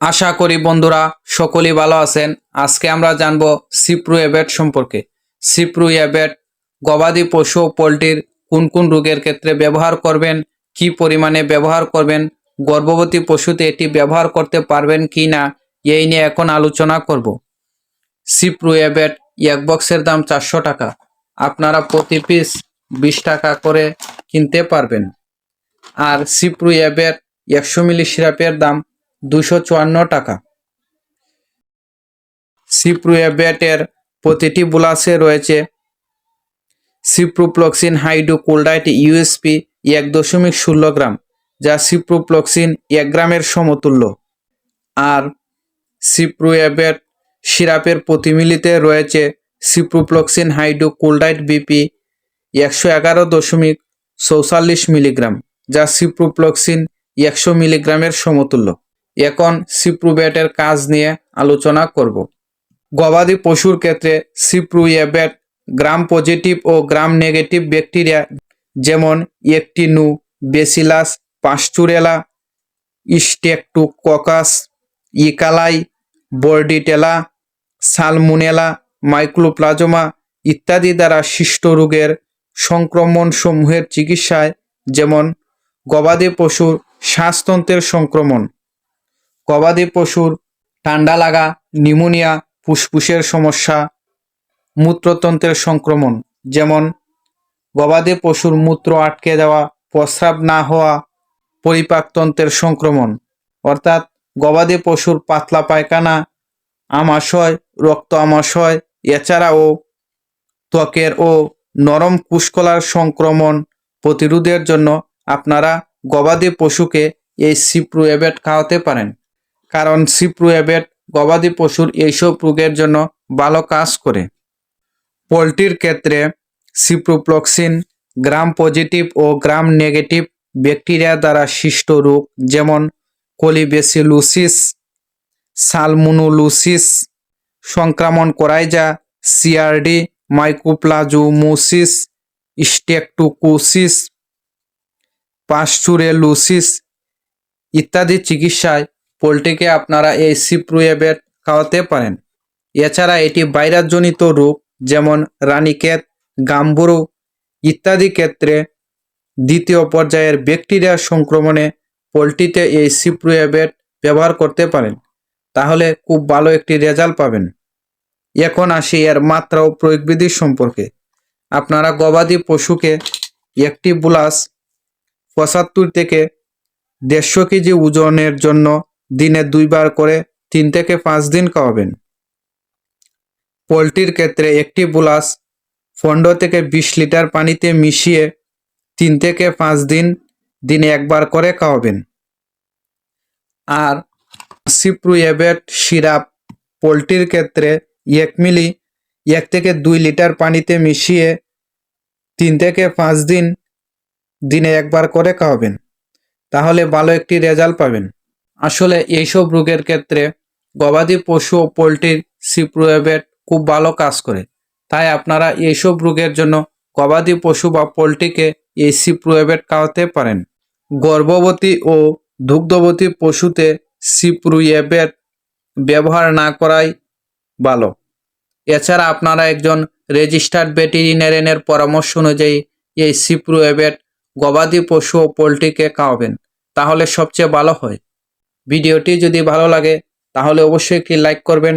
আশা করি বন্ধুরা সকলেই ভালো আছেন। আজকে আমরা জানব সিপ্রু অ্যাবেট সম্পর্কে। সিপ্রু অ্যাবেট গবাদি পশু ও পোলট্রির কোন কোন রোগের ক্ষেত্রে ব্যবহার করবেন, কি পরিমাণে ব্যবহার করবেন, গর্ভবতী পশুতে এটি ব্যবহার করতে পারবেন কি না এই নিয়ে এখন আলোচনা করব। সিপ্রু অ্যাবেট এক বক্সের দাম চারশো টাকা। আপনারা প্রতি পিস বিশ টাকা করে কিনতে পারবেন। আর সিপ্রু অ্যাবেট একশো মিলি সিরাপের দাম দুশো চুয়ান্ন টাকা। সিপ্রুয়েবেটের প্রতিটি বুলাসে রয়েছে। সিপ্রোপ্লক্সিন হাইড্রোকোল্ডাইট ইউএসপি এক দশমিক ষোলো গ্রাম, যা সিপ্রোপ্লক্সিন এক গ্রামের সমতুল্য। আর সিপ্রুয়েবেট সিরাপের প্রতি মিলিতে রয়েছে সিপ্রোপ্লক্সিন হাইড্রোকোল্ডাইট বিপি একশো এগারো দশমিক চৌচল্লিশ মিলিগ্রাম, যা সিপ্রোপ্লক্সিন একশো মিলিগ্রামের সমতুল্য। এখন সিপ্রুবেটের কাজ নিয়ে আলোচনা করব। গবাদি পশুর ক্ষেত্রে সিপ্রুয়েবেট গ্রাম পজিটিভ ও গ্রাম নেগেটিভ ব্যাকটেরিয়া, যেমন একটিনু, বেসিলাস পাস্চুরেলা স্টেকটুককাস ইকালাই, বর্ডিটেলা, সালমুনেলা, মাইক্রোপ্লাজমা ইত্যাদি দ্বারা সৃষ্ট রোগের সংক্রমণ সমূহের চিকিৎসায়, যেমন গবাদি পশুর শ্বাসতন্ত্রের সংক্রমণ। গবাদি পশুর ঠান্ডা লাগা নিউমোনিয়া ফুসফুসের সমস্যা, মূত্রতন্ত্রের সংক্রমণ, যেমন গবাদি পশুর মূত্র আটকে যাওয়া প্রস্রাব না হওয়া পরিপাকতন্ত্রের সংক্রমণ। অর্থাৎ গবাদি পশুর পাতলা পায়খানা, আমাশয়, রক্ত আমাশয় এছাড়াও ত্বকের ও নরম কুশকলার সংক্রমণ প্রতিরোধের জন্য আপনারা গবাদি পশুকে এই সিপ্রুয়েবেট খাওয়াতে পারেন। কারণ সিপ্রুয়েবেট গবাদি পশুর এইসব রোগের জন্য ভালো কাজ করে। পোলট্রির ক্ষেত্রে সিপ্রোপ্লক্সিন গ্রাম পজিটিভ ও গ্রাম নেগেটিভ ব্যাকটেরিয়া দ্বারা সৃষ্ট রোগ, যেমন কোলিবেসিলুসিস, সালমোনোলুসিস, সংক্রমণ করায় যা সিআরডি মাইক্রোপ্লাজোমোসিস স্টেকটুকোসিস পাস্চুরেলুসিস ইত্যাদি চিকিৎসায় পোলট্রিকে আপনারা এই সিপ্রুয়েবেট খাওয়াতে পারেন। এছাড়া এটি ভাইরাসজনিত রোগ, যেমন রানীক্ষেত গাম্বুরু ইত্যাদি ক্ষেত্রে দ্বিতীয় পর্যায়ের ব্যাকটেরিয়া সংক্রমণে পোলট্রিতে এই সিপ্রুয়েবেট ব্যবহার করতে পারেন। তাহলে খুব ভালো একটি রেজাল্ট পাবেন। এখন আসি এর মাত্রা ও প্রয়োগবিধি সম্পর্কে। আপনারা গবাদি পশুকে একটি বুলাস পঁচাত্তর থেকে দেড়শো কেজি ওজনের জন্য দিনে দুইবার করে তিন থেকে পাঁচ দিন খাওয়াবেন। পোলট্রির ক্ষেত্রে একটি বুলাস পনেরো থেকে বিশ লিটার পানিতে মিশিয়ে তিন থেকে পাঁচ দিন দিনে একবার করে খাওয়াবেন। আর সিপ্রুয়েবেট সিরাপ পোলট্রির ক্ষেত্রে এক মিলি এক থেকে দুই লিটার পানিতে মিশিয়ে তিন থেকে পাঁচ দিন দিনে একবার করে খাওয়াবেন। তাহলে ভালো একটি রেজাল্ট পাবেন। আসলে এইসব রোগের ক্ষেত্রে গবাদি পশু ও পোলট্রির সিপ্রোয়েবেট খুব ভালো কাজ করে। তাই আপনারা এইসব রোগের জন্য গবাদি পশু বা পোলট্রিকে এই সিপ্রোয়েবেট খাওয়াতে পারেন। গর্ভবতী ও দুগ্ধবতী পশুতে সিপ্রুয়েবেট ব্যবহার না করাই ভালো। এছাড়া আপনারা একজন রেজিস্টার্ড ভেটেরিনারিয়ানের পরামর্শ অনুযায়ী এই সিপ্রুয়েবেট গবাদি পশু ও পোলট্রিকে খাওয়াবেন, তাহলে সবচেয়ে ভালো হয়। ভিডিওটি যদি ভালো লাগে তাহলে অবশ্যই একটি লাইক করবেন।